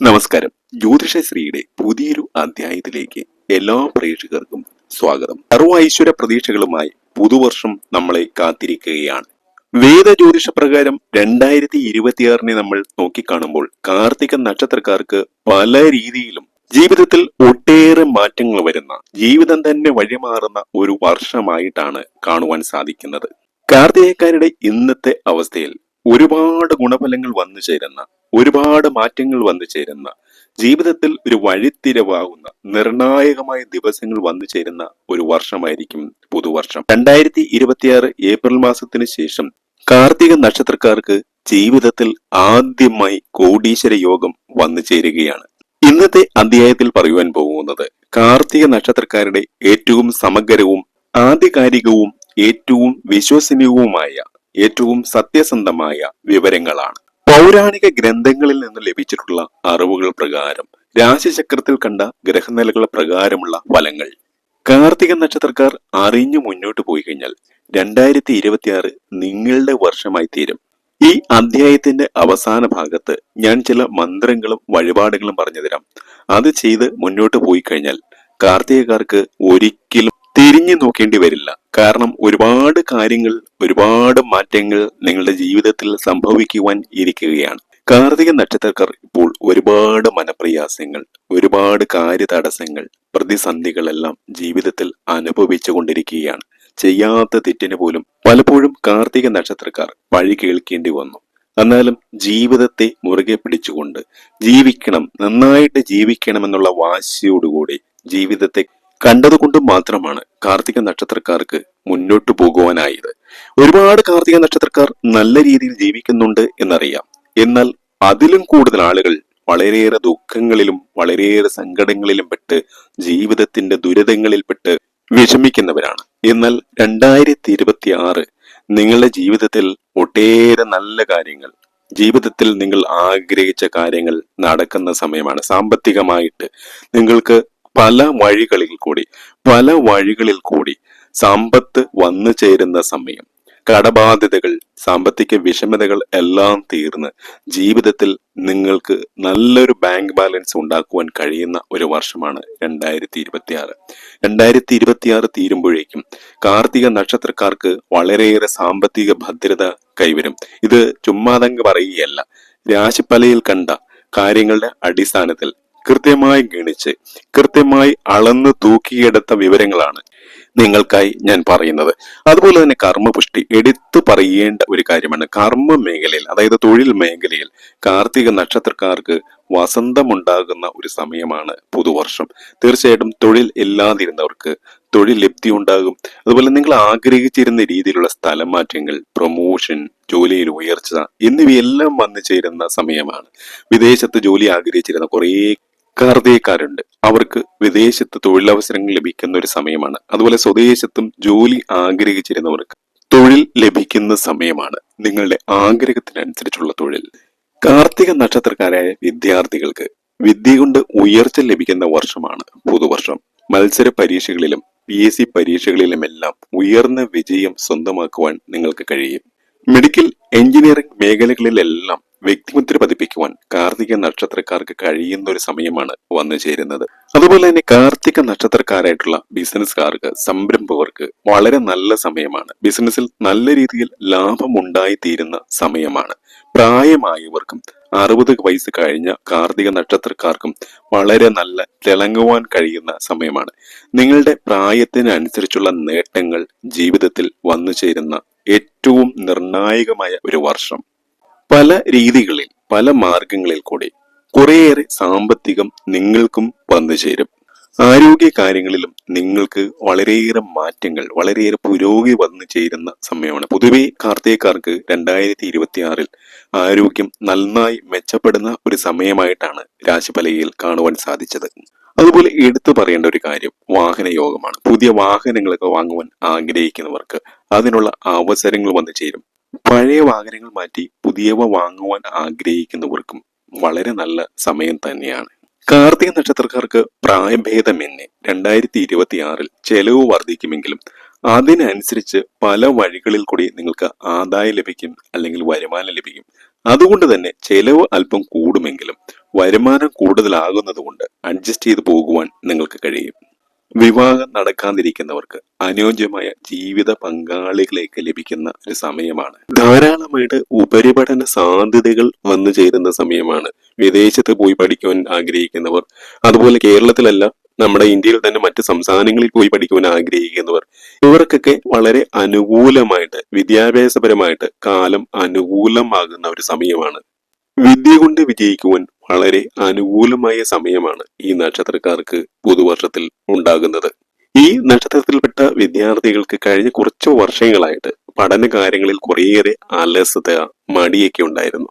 നമസ്കാരം. ജ്യോതിഷശ്രീയുടെ പുതിയൊരു അധ്യായത്തിലേക്ക് എല്ലാ പ്രേക്ഷകർക്കും സ്വാഗതം. സർവ ഐശ്വര്യ പ്രതീക്ഷകളുമായി പുതുവർഷം നമ്മളെ കാത്തിരിക്കുകയാണ്. വേദ ജ്യോതിഷ പ്രകാരം രണ്ടായിരത്തി ഇരുപത്തിയാറിനെ നമ്മൾ നോക്കിക്കാണുമ്പോൾ കാർത്തിക നക്ഷത്രക്കാർക്ക് പല രീതിയിലും ജീവിതത്തിൽ ഒട്ടേറെ മാറ്റങ്ങൾ വരുന്ന ജീവിതം തന്നെ വഴിമാറുന്ന ഒരു വർഷമായിട്ടാണ് കാണുവാൻ സാധിക്കുന്നത്. കാർത്തികക്കാരുടെ ഇന്നത്തെ അവസ്ഥയിൽ ഒരുപാട് ഗുണഫലങ്ങൾ വന്നു ചേരുന്ന ഒരുപാട് മാറ്റങ്ങൾ വന്നു ചേരുന്ന ജീവിതത്തിൽ ഒരു വഴിത്തിരവാകുന്ന നിർണായകമായ ദിവസങ്ങൾ വന്നു ചേരുന്ന ഒരു വർഷമായിരിക്കും പുതുവർഷം. രണ്ടായിരത്തി ഇരുപത്തിയാറ് ഏപ്രിൽ മാസത്തിന് ശേഷം കാർത്തിക നക്ഷത്രക്കാർക്ക് ജീവിതത്തിൽ ആദ്യമായി കോടീശ്വര യോഗം വന്നു ചേരുകയാണ്. ഇന്നത്തെ അധ്യായത്തിൽ പറയുവാൻ പോകുന്നത് കാർത്തിക നക്ഷത്രക്കാരുടെ ഏറ്റവും സമഗ്രവും ആധികാരികവും ഏറ്റവും വിശ്വസനീയവുമായ ഏറ്റവും സത്യസന്ധമായ വിവരങ്ങളാണ്. പൗരാണിക ഗ്രന്ഥങ്ങളിൽ നിന്ന് ലഭിച്ചിട്ടുള്ള അറിവുകൾ പ്രകാരം രാശിചക്രത്തിൽ കണ്ട ഗ്രഹനിലകൾ പ്രകാരമുള്ള ഫലങ്ങൾ. കാർത്തിക നക്ഷത്രക്കാർ അറിഞ്ഞു മുന്നോട്ട് പോയി കഴിഞ്ഞാൽ രണ്ടായിരത്തി ഇരുപത്തിയാറ് നിങ്ങളുടെ വർഷമായി തീരും. ഈ അധ്യായത്തിന്റെ അവസാന ഭാഗത്ത് ഞാൻ ചില മന്ത്രങ്ങളും വഴിപാടുകളും പറഞ്ഞു തരാം. അത് ചെയ്ത് മുന്നോട്ട് പോയി കഴിഞ്ഞാൽ കാർത്തികക്കാർക്ക് ഒരിക്കലും തിരിഞ്ഞു നോക്കേണ്ടി വരില്ല. കാരണം ഒരുപാട് കാര്യങ്ങൾ ഒരുപാട് മാറ്റങ്ങൾ നിങ്ങളുടെ ജീവിതത്തിൽ സംഭവിക്കുവാൻ ഇരിക്കുകയാണ്. കാർത്തിക നക്ഷത്രക്കാർ ഇപ്പോൾ ഒരുപാട് മനപ്രയാസങ്ങൾ ഒരുപാട് കാര്യതടസ്സങ്ങൾ പ്രതിസന്ധികളെല്ലാം ജീവിതത്തിൽ അനുഭവിച്ചു കൊണ്ടിരിക്കുകയാണ്. ചെയ്യാത്ത തെറ്റിന് പോലും പലപ്പോഴും കാർത്തിക നക്ഷത്രക്കാർ വഴി കേൾക്കേണ്ടി വന്നു. എന്നാലും ജീവിതത്തെ മുറുകെ പിടിച്ചുകൊണ്ട് ജീവിക്കണം നന്നായിട്ട് ജീവിക്കണം എന്നുള്ള വാശിയോടുകൂടി ജീവിതത്തെ കണ്ടതുകൊണ്ട് മാത്രമാണ് കാർത്തിക നക്ഷത്രക്കാർക്ക് മുന്നോട്ടു പോകുവാനായത്. ഒരുപാട് കാർത്തിക നക്ഷത്രക്കാർ നല്ല രീതിയിൽ ജീവിക്കുന്നുണ്ട് എന്നറിയാം. എന്നാൽ അതിലും കൂടുതൽ ആളുകൾ വളരെയേറെ ദുഃഖങ്ങളിലും വളരെയേറെ സങ്കടങ്ങളിലും പെട്ട് ജീവിതത്തിന്റെ ദുരിതങ്ങളിൽപ്പെട്ട് വിഷമിക്കുന്നവരാണ്. എന്നാൽ രണ്ടായിരത്തി ഇരുപത്തി ആറ് നിങ്ങളുടെ ജീവിതത്തിൽ ഒട്ടേറെ നല്ല കാര്യങ്ങൾ ജീവിതത്തിൽ നിങ്ങൾ ആഗ്രഹിച്ച കാര്യങ്ങൾ നടക്കുന്ന സമയമാണ്. സാമ്പത്തികമായിട്ട് നിങ്ങൾക്ക് പല വഴികളിൽ കൂടി പല വഴികളിൽ കൂടി സമ്പത്ത് വന്നു ചേരുന്ന സമയം. കടബാധ്യതകൾ സാമ്പത്തിക വിഷമതകൾ എല്ലാം തീർന്ന് ജീവിതത്തിൽ നിങ്ങൾക്ക് നല്ലൊരു ബാങ്ക് ബാലൻസ് ഉണ്ടാക്കുവാൻ കഴിയുന്ന ഒരു വർഷമാണ് രണ്ടായിരത്തി ഇരുപത്തിയാറ് രണ്ടായിരത്തി ഇരുപത്തിയാറ് തീരുമ്പോഴേക്കും കാർത്തിക നക്ഷത്രക്കാർക്ക് വളരെയേറെ സാമ്പത്തിക ഭദ്രത കൈവരും. ഇത് ചുമ്മാതങ്ങ് പറയുകയല്ല രാശിപ്പലയിൽ കണ്ട കാര്യങ്ങളുടെ അടിസ്ഥാനത്തിൽ കൃത്യമായി ഗണിച്ച് കൃത്യമായി അളന്ന് തൂക്കിയെടുത്ത വിവരങ്ങളാണ്. നിങ്ങൾക്കായി ഞാൻ പറയുന്നത്. അതുപോലെ തന്നെ കർമ്മപുഷ്ടി എടുത്തു പറയേണ്ട ഒരു കാര്യമാണ് കർമ്മ മേഖലയിൽ അതായത് തൊഴിൽ മേഖലയിൽ കാർത്തിക നക്ഷത്രക്കാർക്ക് വസന്തമുണ്ടാകുന്ന ഒരു സമയമാണ് പുതുവർഷം. തീർച്ചയായിട്ടും തൊഴിൽ ഇല്ലാതിരുന്നവർക്ക് തൊഴിൽ ലബ്ധി ഉണ്ടാകും. അതുപോലെ നിങ്ങൾ ആഗ്രഹിച്ചിരുന്ന രീതിയിലുള്ള സ്ഥലം മാറ്റങ്ങൾ പ്രൊമോഷൻ ജോലിയിൽ ഉയർച്ച എന്നിവയെല്ലാം വന്നു ചേരുന്ന സമയമാണ്. വിദേശത്ത് ജോലി ആഗ്രഹിച്ചിരുന്ന കുറേ കാർത്തികക്കാരുണ്ട് അവർക്ക് വിദേശത്ത് തൊഴിലവസരങ്ങൾ ലഭിക്കുന്ന ഒരു സമയമാണ്. അതുപോലെ സ്വദേശത്തും ജോലി ആഗ്രഹിച്ചിരുന്നവർക്ക് തൊഴിൽ ലഭിക്കുന്ന സമയമാണ് നിങ്ങളുടെ ആഗ്രഹത്തിനനുസരിച്ചുള്ള തൊഴിൽ. കാർത്തിക നക്ഷത്രക്കാരായ വിദ്യാർത്ഥികൾക്ക് വിദ്യ കൊണ്ട് ഉയർച്ച ലഭിക്കുന്ന വർഷമാണ് പുതുവർഷം. മത്സര പരീക്ഷകളിലും പി എസ് സി പരീക്ഷകളിലുമെല്ലാം ഉയർന്ന വിജയം സ്വന്തമാക്കുവാൻ നിങ്ങൾക്ക് കഴിയും. മെഡിക്കൽ എഞ്ചിനീയറിംഗ് മേഖലകളിലെല്ലാം വ്യക്തിമുദ്ര പതിപ്പിക്കുവാൻ കാർത്തിക നക്ഷത്രക്കാർക്ക് കഴിയുന്ന ഒരു സമയമാണ് വന്നു ചേരുന്നത്. അതുപോലെ തന്നെ കാർത്തിക നക്ഷത്രക്കാരായിട്ടുള്ള ബിസിനസ്സുകാർക്ക് സംരംഭകർക്ക് വളരെ നല്ല സമയമാണ്. ബിസിനസ്സിൽ നല്ല രീതിയിൽ ലാഭം ഉണ്ടായിത്തീരുന്ന സമയമാണ്. പ്രായമായവർക്കും അറുപത് വയസ്സ് കഴിഞ്ഞ കാർത്തിക നക്ഷത്രക്കാർക്കും വളരെ നല്ല തിളങ്ങുവാൻ കഴിയുന്ന സമയമാണ്. നിങ്ങളുടെ പ്രായത്തിനനുസരിച്ചുള്ള നേട്ടങ്ങൾ ജീവിതത്തിൽ വന്നു ചേരുന്ന ഏറ്റവും നിർണായകമായ ഒരു വർഷം പല രീതികളിൽ പല മാർഗങ്ങളിൽ കൂടി കുറേയേറെ സാമ്പത്തികം നിങ്ങൾക്കും വന്നു ചേരും. ആരോഗ്യ കാര്യങ്ങളിലും നിങ്ങൾക്ക് വളരെയേറെ മാറ്റങ്ങൾ വളരെയേറെ പുരോഗതി വന്നു ചേരുന്ന സമയമാണ്. പൊതുവെ കാർത്തികക്കാർക്ക് രണ്ടായിരത്തി ഇരുപത്തി ആറിൽ ആരോഗ്യം നന്നായി മെച്ചപ്പെടുന്ന ഒരു സമയമായിട്ടാണ് രാശിഫലയിൽ കാണുവാൻ സാധിച്ചത്. അതുപോലെ എടുത്തു പറയേണ്ട ഒരു കാര്യം വാഹന യോഗമാണ്. പുതിയ വാഹനങ്ങളൊക്കെ വാങ്ങുവാൻ ആഗ്രഹിക്കുന്നവർക്ക് അതിനുള്ള അവസരങ്ങൾ വന്നു ചേരും. പഴയ വാഹനങ്ങൾ മാറ്റി പുതിയവ വാങ്ങുവാൻ ആഗ്രഹിക്കുന്നവർക്കും വളരെ നല്ല സമയം തന്നെയാണ്. കാർത്തിക നക്ഷത്രക്കാർക്ക് പ്രായഭേദമെന്നെ രണ്ടായിരത്തി ഇരുപത്തി ആറിൽ ചെലവ് വർദ്ധിക്കുമെങ്കിലും അതിനനുസരിച്ച് പല വഴികളിൽ കൂടി നിങ്ങൾക്ക് ആദായം ലഭിക്കും അല്ലെങ്കിൽ വരുമാനം ലഭിക്കും. അതുകൊണ്ട് തന്നെ ചെലവ് അല്പം കൂടുമെങ്കിലും വരുമാനം കൂടുതലാകുന്നതുകൊണ്ട് അഡ്ജസ്റ്റ് ചെയ്ത് പോകുവാൻ നിങ്ങൾക്ക് കഴിയും. വിവാഹം നടക്കാതിരിക്കുന്നവർക്ക് അനുയോജ്യമായ ജീവിത പങ്കാളികളേക്ക് ലഭിക്കുന്ന ഒരു സമയമാണ്. ധാരാളമായിട്ട് ഉപരിപഠന സാധ്യതകൾ വന്നു ചേരുന്ന സമയമാണ്. വിദേശത്ത് പോയി പഠിക്കുവാൻ ആഗ്രഹിക്കുന്നവർ അതുപോലെ കേരളത്തിലല്ല നമ്മുടെ ഇന്ത്യയിൽ തന്നെ മറ്റ് സംസ്ഥാനങ്ങളിൽ പോയി പഠിക്കുവാൻ ആഗ്രഹിക്കുന്നവർ ഇവർക്കൊക്കെ വളരെ അനുകൂലമായിട്ട് വിദ്യാഭ്യാസപരമായിട്ട് കാലം അനുകൂലമാകുന്ന ഒരു സമയമാണ്. വിദ്യ കൊണ്ട് വിജയിക്കുവാൻ വളരെ അനുകൂലമായ സമയമാണ് ഈ നക്ഷത്രക്കാർക്ക് പുതുവർഷത്തിൽ ഉണ്ടാകുന്നത്. ഈ നക്ഷത്രത്തിൽപ്പെട്ട വിദ്യാർത്ഥികൾക്ക് കഴിഞ്ഞ കുറച്ച് വർഷങ്ങളായിട്ട് പഠന കാര്യങ്ങളിൽ കുറേയേറെ അലസത മടിയൊക്കെ ഉണ്ടായിരുന്നു.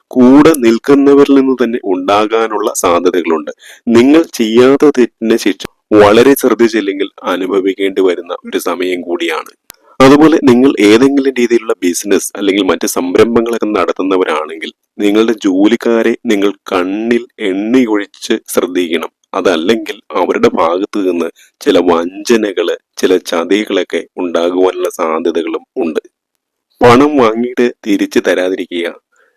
കൂടെ നിൽക്കുന്നവരിൽ നിന്ന് തന്നെ ഉണ്ടാകാനുള്ള സാധ്യതകളുണ്ട്. നിങ്ങൾ ചെയ്യാത്ത തെറ്റിന്റെ ശിക്ഷ വളരെ ശ്രദ്ധിച്ചില്ലെങ്കിൽ അനുഭവിക്കേണ്ടി വരുന്ന ഒരു സമയം കൂടിയാണ്. അതുപോലെ നിങ്ങൾ ഏതെങ്കിലും രീതിയിലുള്ള ബിസിനസ് അല്ലെങ്കിൽ മറ്റ് സംരംഭങ്ങളൊക്കെ നടത്തുന്നവരാണെങ്കിൽ നിങ്ങളുടെ ജോലിക്കാരെ നിങ്ങൾ കണ്ണിൽ എണ്ണിയൊഴിച്ച് ശ്രദ്ധിക്കണം. അതല്ലെങ്കിൽ അവരുടെ ഭാഗത്തു നിന്ന് ചില വഞ്ചനകൾ ചില ചതികളൊക്കെ ഉണ്ടാകുവാനുള്ള സാധ്യതകളും ഉണ്ട്. പണം വാങ്ങിയിട്ട് തിരിച്ചു തരാതിരിക്കുക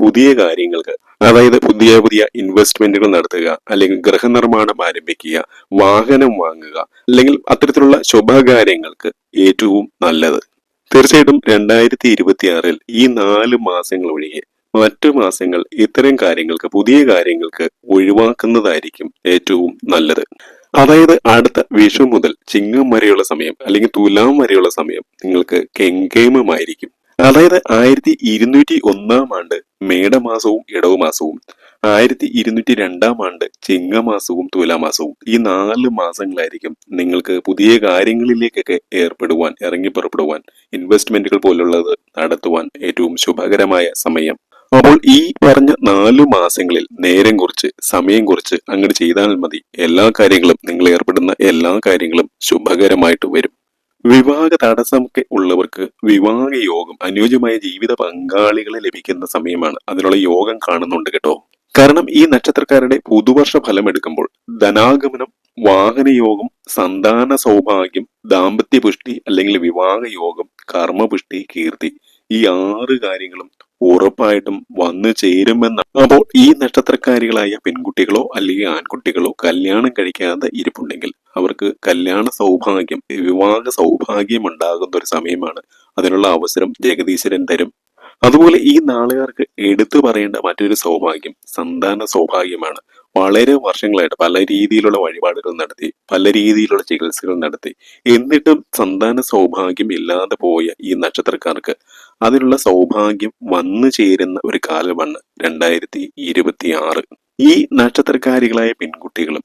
പുതിയ കാര്യങ്ങൾക്ക് അതായത് പുതിയ പുതിയ ഇൻവെസ്റ്റ്മെന്റുകൾ നടത്തുക അല്ലെങ്കിൽ ഗൃഹനിർമ്മാണം ആരംഭിക്കുക വാഹനം വാങ്ങുക അല്ലെങ്കിൽ അത്തരത്തിലുള്ള ശുഭകാര്യങ്ങൾക്ക് ഏറ്റവും നല്ലത്. തീർച്ചയായിട്ടും രണ്ടായിരത്തി ഇരുപത്തി ആറിൽ ഈ നാല് മാസങ്ങൾ ഒഴികെ മറ്റു മാസങ്ങൾ ഇത്തരം കാര്യങ്ങൾക്ക് പുതിയ കാര്യങ്ങൾക്ക് ഒഴിവാക്കുന്നതായിരിക്കും ഏറ്റവും നല്ലത്. അതായത് അടുത്ത വിഷു മുതൽ ചിങ്ങം വരെയുള്ള സമയം അല്ലെങ്കിൽ തുലാം വരെയുള്ള സമയം നിങ്ങൾക്ക് കെങ്കേമമായിരിക്കും. അതായത് ആയിരത്തി ഇരുന്നൂറ്റി ഒന്നാം ആണ്ട് മേടമാസവും ഇടവമാസവും. ആയിരത്തി ഇരുന്നൂറ്റി രണ്ടാം ആണ്ട് ചിങ്ങമാസവും തുലാമാസവും. ഈ നാല് മാസങ്ങളായിരിക്കും നിങ്ങൾക്ക് പുതിയ കാര്യങ്ങളിലേക്കൊക്കെ ഏർപ്പെടുവാൻ ഇറങ്ങി പുറപ്പെടുവാൻ ഇൻവെസ്റ്റ്മെന്റുകൾ പോലുള്ളത് നടത്തുവാൻ ഏറ്റവും ശുഭകരമായ സമയം. അപ്പോൾ ഈ പറഞ്ഞ നാലു മാസങ്ങളിൽ നേരം കുറിച്ച് സമയം കുറിച്ച് അങ്ങനെ ചെയ്താൽ മതി. എല്ലാ കാര്യങ്ങളും നിങ്ങൾ ഏർപ്പെടുന്ന എല്ലാ കാര്യങ്ങളും ശുഭകരമായിട്ട് വരും. വിവാഹ തടസ്സമൊക്കെ ഉള്ളവർക്ക് വിവാഹ യോഗം അനുയോജ്യമായ ജീവിത പങ്കാളികളെ ലഭിക്കുന്ന സമയമാണ് അതിനുള്ള യോഗം കാണുന്നുണ്ട് കേട്ടോ. കാരണം ഈ നക്ഷത്രക്കാരുടെ പുതുവർഷ ഫലം എടുക്കുമ്പോൾ ധനാഗമനം വാഹനയോഗം സന്താന സൗഭാഗ്യം ദാമ്പത്യ പുഷ്ടി അല്ലെങ്കിൽ വിവാഹ യോഗം കർമ്മപുഷ്ടി കീർത്തി ഈ ആറ് കാര്യങ്ങളും ഉറപ്പായിട്ടും വന്നു ചേരുമെന്നാണ്. അപ്പോൾ ഈ നക്ഷത്രക്കാരികളായ പെൺകുട്ടികളോ അല്ലെങ്കിൽ ആൺകുട്ടികളോ കല്യാണം കഴിക്കാതെ ഇരിപ്പുണ്ടെങ്കിൽ അവർക്ക് കല്യാണ സൗഭാഗ്യം വിവാഹ സൗഭാഗ്യം ഉണ്ടാകുന്ന ഒരു സമയമാണ് അതിനുള്ള അവസരം ജഗദീശ്വരൻ തരും. അതുപോലെ ഈ നാളുകാർക്ക് എടുത്തു പറയേണ്ട മറ്റൊരു സൗഭാഗ്യം സന്താന സൗഭാഗ്യമാണ്. വളരെ വർഷങ്ങളായിട്ട് പല രീതിയിലുള്ള വഴിപാടുകൾ നടത്തി പല രീതിയിലുള്ള ചികിത്സകൾ നടത്തി. എന്നിട്ടും സന്താന സൗഭാഗ്യം ഇല്ലാതെ പോയ ഈ നക്ഷത്രക്കാർക്ക് അതിനുള്ള സൗഭാഗ്യം വന്നു ചേരുന്ന ഒരു കാലമാണ് രണ്ടായിരത്തി ഇരുപത്തി ആറ് ഈ നക്ഷത്രക്കാരികളായ പെൺകുട്ടികളും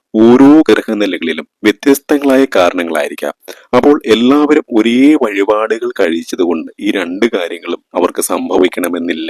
ഓരോ ഗ്രഹനിലകളിലും വ്യത്യസ്തങ്ങളായ കാരണങ്ങളായിരിക്കാം. അപ്പോൾ എല്ലാവരും ഒരേ വഴിപാടുകൾ കഴിച്ചതുകൊണ്ട് ഈ രണ്ട് കാര്യങ്ങളും അവർക്ക് സംഭവിക്കണമെന്നില്ല.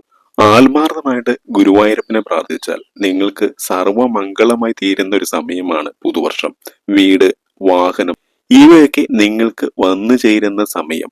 ആത്മാർത്ഥമായിട്ട് ഗുരുവായൂരപ്പനെ പ്രാർത്ഥിച്ചാൽ നിങ്ങൾക്ക് സർവമംഗളമായി തീരുന്ന ഒരു സമയമാണ് പുതുവർഷം. വീട് വാഹനം ഇവയൊക്കെ നിങ്ങൾക്ക് വന്നു ചേരുന്ന സമയം.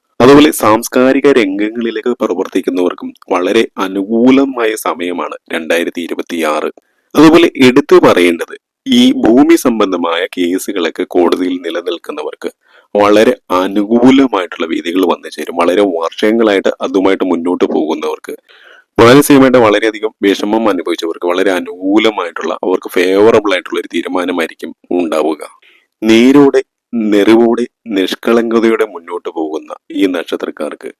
അതുപോലെ സാംസ്കാരിക രംഗങ്ങളിലേക്ക് പ്രവർത്തിക്കുന്നവർക്കും വളരെ അനുകൂലമായ സമയമാണ് രണ്ടായിരത്തി ഇരുപത്തി ആറ് അതുപോലെ എടുത്തു പറയേണ്ടത് ഈ ഭൂമി സംബന്ധമായ കേസുകളൊക്കെ കോടതിയിൽ നിലനിൽക്കുന്നവർക്ക് വളരെ അനുകൂലമായിട്ടുള്ള വിധികൾ വന്നു ചേരും. വളരെ വർഷങ്ങളായിട്ട് അതുമായിട്ട് മുന്നോട്ട് പോകുന്നവർക്ക് മാനസികമായിട്ട് വളരെയധികം വിഷമം അനുഭവിച്ചവർക്ക് വളരെ അനുകൂലമായിട്ടുള്ള അവർക്ക് ഫേവറബിൾ ആയിട്ടുള്ള ഒരു തീരുമാനമായിരിക്കും ഉണ്ടാവുക. നീരോടെ നെറിവോടെ നിഷ്കളങ്കതയോടെ മുന്നോട്ട് പോകുന്ന ഈ നക്ഷത്രക്കാർക്ക്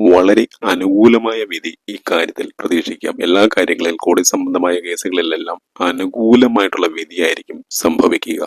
വളരെ അനുകൂലമായ വിധി ഈ കാര്യത്തിൽ പ്രതീക്ഷിക്കാം. എല്ലാ കാര്യങ്ങളിൽ കോടതി സംബന്ധമായ കേസുകളിലെല്ലാം അനുകൂലമായിട്ടുള്ള വിധിയായിരിക്കും സംഭവിക്കുക.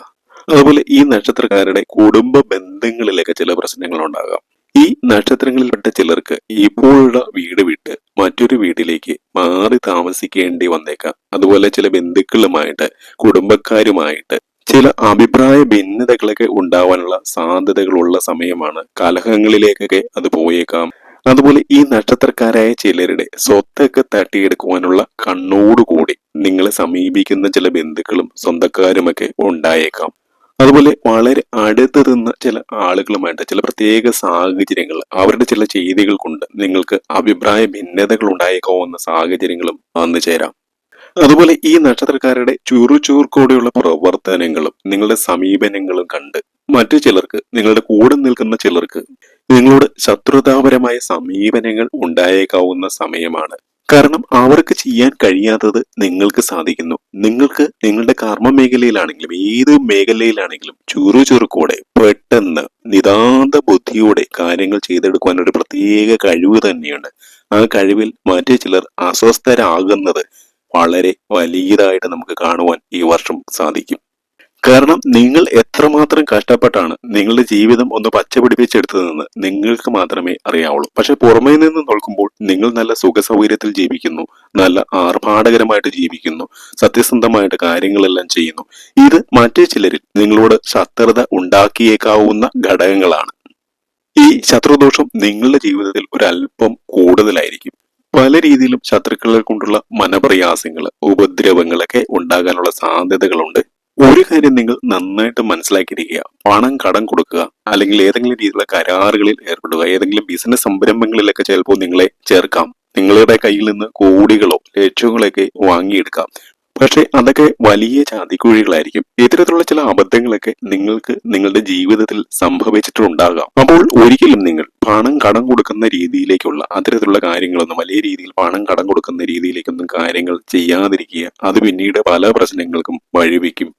അതുപോലെ ഈ നക്ഷത്രക്കാരുടെ കുടുംബ ബന്ധങ്ങളിലൊക്കെ ചില പ്രശ്നങ്ങൾ ഉണ്ടാകാം ഈ നക്ഷത്രങ്ങളിൽപ്പെട്ട ചിലർക്ക് ഇപ്പോഴുള്ള വീട് വിട്ട് മറ്റൊരു വീട്ടിലേക്ക് മാറി താമസിക്കേണ്ടി വന്നേക്കാം. അതുപോലെ ചില ബന്ധുക്കളുമായിട്ട് കുടുംബക്കാരുമായിട്ട് ചില അഭിപ്രായ ഭിന്നതകളൊക്കെ ഉണ്ടാവാനുള്ള സാധ്യതകളുള്ള സമയമാണ്. കലഹങ്ങളിലേക്കൊക്കെ അത് പോയേക്കാം. അതുപോലെ ഈ നക്ഷത്രക്കാരായ ചിലരുടെ സ്വത്തൊക്കെ തട്ടിയെടുക്കുവാനുള്ള കണ്ണോടുകൂടി നിങ്ങളെ സമീപിക്കുന്ന ചില ബന്ധുക്കളും സ്വന്തക്കാരുമൊക്കെ ഉണ്ടായേക്കാം. അതുപോലെ വളരെ അടുത്ത് നിന്ന് ചില ആളുകളുമായിട്ട് ചില പ്രത്യേക സാഹചര്യങ്ങൾ അവരുടെ ചില ചെയ്തികൾ കൊണ്ട് നിങ്ങൾക്ക് അഭിപ്രായ ഭിന്നതകൾ ഉണ്ടായേക്കാവുന്ന സാഹചര്യങ്ങളും വന്നു ചേരാം അതുപോലെ ഈ നക്ഷത്രക്കാരുടെ ചുറുചൂർക്കോടെയുള്ള പ്രവർത്തനങ്ങളും നിങ്ങളുടെ സമീപനങ്ങളും കണ്ട് മറ്റു ചിലർക്ക് നിങ്ങളുടെ കൂടെ നിൽക്കുന്ന ചിലർക്ക് നിങ്ങളോട് ശത്രുതാപരമായ സമീപനങ്ങൾ ഉണ്ടായേക്കാവുന്ന സമയമാണ്. കാരണം അവർക്ക് ചെയ്യാൻ കഴിയാത്തത് നിങ്ങൾക്ക് സാധിക്കുന്നു. നിങ്ങൾക്ക് നിങ്ങളുടെ കർമ്മ മേഖലയിലാണെങ്കിലും ഏത് മേഖലയിലാണെങ്കിലും ചുറുചുറുക്കോടെ പെട്ടെന്ന് നിതാന്ത ബുദ്ധിയോടെ കാര്യങ്ങൾ ചെയ്തെടുക്കുവാൻ ഒരു പ്രത്യേക കഴിവ് തന്നെയുണ്ട്. ആ കഴിവിൽ മറ്റു ചിലർ അസ്വസ്ഥരാകുന്നത് വളരെ വലിയതായിട്ട് നമുക്ക് കാണുവാൻ ഈ വർഷം സാധിക്കും. കാരണം നിങ്ങൾ എത്രമാത്രം കഷ്ടപ്പെട്ടാണ് നിങ്ങളുടെ ജീവിതം ഒന്ന് പച്ചപിടിപ്പിച്ചെടുത്തതെന്ന് നിങ്ങൾക്ക് മാത്രമേ അറിയാവുള്ളൂ. പക്ഷെ പുറമേ നിന്ന് നോക്കുമ്പോൾ നിങ്ങൾ നല്ല സുഖ സൗകര്യത്തിൽ ജീവിക്കുന്നു നല്ല ആർഭാടകരമായിട്ട് ജീവിക്കുന്നു സത്യസന്ധമായിട്ട് കാര്യങ്ങളെല്ലാം ചെയ്യുന്നു. ഇത് മറ്റു ചിലരിൽ നിങ്ങളോട് ശത്രുത ഉണ്ടാക്കിയേക്കാവുന്ന ഘടകങ്ങളാണ്. ഈ ശത്രുദോഷം നിങ്ങളുടെ ജീവിതത്തിൽ ഒരല്പം കൂടുതലായിരിക്കും. പല രീതിയിലും ശത്രുക്കളെ കൊണ്ടുള്ള മനപ്രയാസങ്ങൾ ഉപദ്രവങ്ങളൊക്കെ ഉണ്ടാകാനുള്ള സാധ്യതകളുണ്ട്. ഒരു കാര്യം നിങ്ങൾ നന്നായിട്ട് മനസ്സിലാക്കിയിരിക്കുക. പണം കടം കൊടുക്കുക അല്ലെങ്കിൽ ഏതെങ്കിലും രീതിയിലുള്ള കരാറുകളിൽ ഏർപ്പെടുക ഏതെങ്കിലും ബിസിനസ് സംരംഭങ്ങളിലൊക്കെ ചിലപ്പോൾ നിങ്ങളെ ചേർക്കാം. നിങ്ങളുടെ കയ്യിൽ നിന്ന് കോടികളോ ലക്ഷങ്ങളൊക്കെ വാങ്ങിയെടുക്കാം. പക്ഷെ അതൊക്കെ വലിയ ചാതിക്കുഴികളായിരിക്കും ഇത്തരത്തിലുള്ള ചില അബദ്ധങ്ങളൊക്കെ നിങ്ങൾക്ക് നിങ്ങളുടെ ജീവിതത്തിൽ സംഭവിച്ചിട്ടുണ്ടാകാം. അപ്പോൾ ഒരിക്കലും നിങ്ങൾ പണം കടം കൊടുക്കുന്ന രീതിയിലേക്കുള്ള അത്തരത്തിലുള്ള കാര്യങ്ങളൊന്നും വലിയ രീതിയിൽ പണം കടം കൊടുക്കുന്ന രീതിയിലേക്കൊന്നും കാര്യങ്ങൾ ചെയ്യാതിരിക്കുക അത് പിന്നീട് പല പ്രശ്നങ്ങൾക്കും വഴിവെക്കും.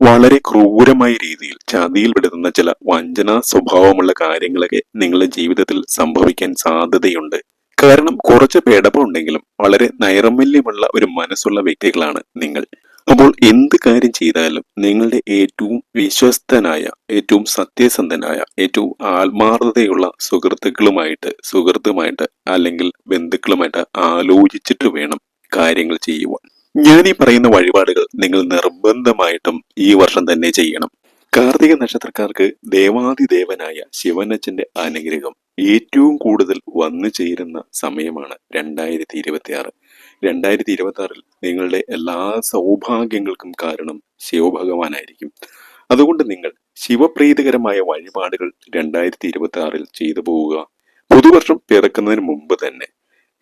വളരെ ക്രൂരമായ രീതിയിൽ ചതിയിൽപ്പെടുത്തുന്ന ചില വഞ്ചനാ സ്വഭാവമുള്ള കാര്യങ്ങളൊക്കെ നിങ്ങളുടെ ജീവിതത്തിൽ സംഭവിക്കാൻ സാധ്യതയുണ്ട്. കാരണം കുറച്ച് പേടപ്പുണ്ടെങ്കിലും വളരെ നൈർമല്യമുള്ള ഒരു മനസ്സുള്ള വ്യക്തികളാണ് നിങ്ങൾ. അപ്പോൾ എന്ത് കാര്യം ചെയ്താലും നിങ്ങളുടെ ഏറ്റവും വിശ്വസ്തനായ ഏറ്റവും സത്യസന്ധനായ ഏറ്റവും ആത്മാർത്ഥതയുള്ള സുഹൃത്തുക്കളുമായിട്ട് സുഹൃത്തുമായിട്ട് അല്ലെങ്കിൽ ബന്ധുക്കളുമായിട്ട് ആലോചിച്ചിട്ട് വേണം കാര്യങ്ങൾ ചെയ്യുവാൻ. ഞാൻ ഈ പറയുന്ന വഴിപാടുകൾ നിങ്ങൾ നിർബന്ധമായിട്ടും ഈ വർഷം തന്നെ ചെയ്യണം. കാർത്തിക നക്ഷത്രക്കാർക്ക് ദേവാദിദേവനായ ശിവനച്ചന്റെ അനുഗ്രഹം ഏറ്റവും കൂടുതൽ വന്നു ചേരുന്ന സമയമാണ് രണ്ടായിരത്തി ഇരുപത്തി ആറ് രണ്ടായിരത്തി ഇരുപത്തി ആറിൽ നിങ്ങളുടെ എല്ലാ സൗഭാഗ്യങ്ങൾക്കും കാരണം ശിവഭഗവാനായിരിക്കും. അതുകൊണ്ട് നിങ്ങൾ ശിവപ്രീതികരമായ വഴിപാടുകൾ രണ്ടായിരത്തി ഇരുപത്തി ആറിൽ ചെയ്തു പോവുക. പുതുവർഷം പിറക്കുന്നതിന് മുമ്പ് തന്നെ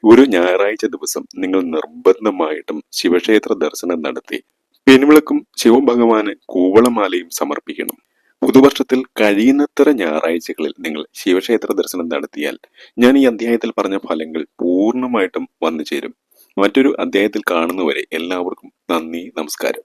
ഒരു ഞായറാഴ്ച ദിവസം നിങ്ങൾ നിർബന്ധമായിട്ടും ശിവക്ഷേത്ര ദർശനം നടത്തി പിൻവിളക്കും ശിവഭഗവാന് കൂവളമാലയും സമർപ്പിക്കണം. പുതുവർഷത്തിൽ കഴിയുന്നത്ര ഞായറാഴ്ചകളിൽ നിങ്ങൾ ശിവക്ഷേത്ര ദർശനം നടത്തിയാൽ ഞാൻ ഈ അധ്യായത്തിൽ പറഞ്ഞ ഫലങ്ങൾ പൂർണമായിട്ടും വന്നു ചേരും മറ്റൊരു അധ്യായത്തിൽ കാണുന്നവരെ എല്ലാവർക്കും നന്ദി നമസ്കാരം.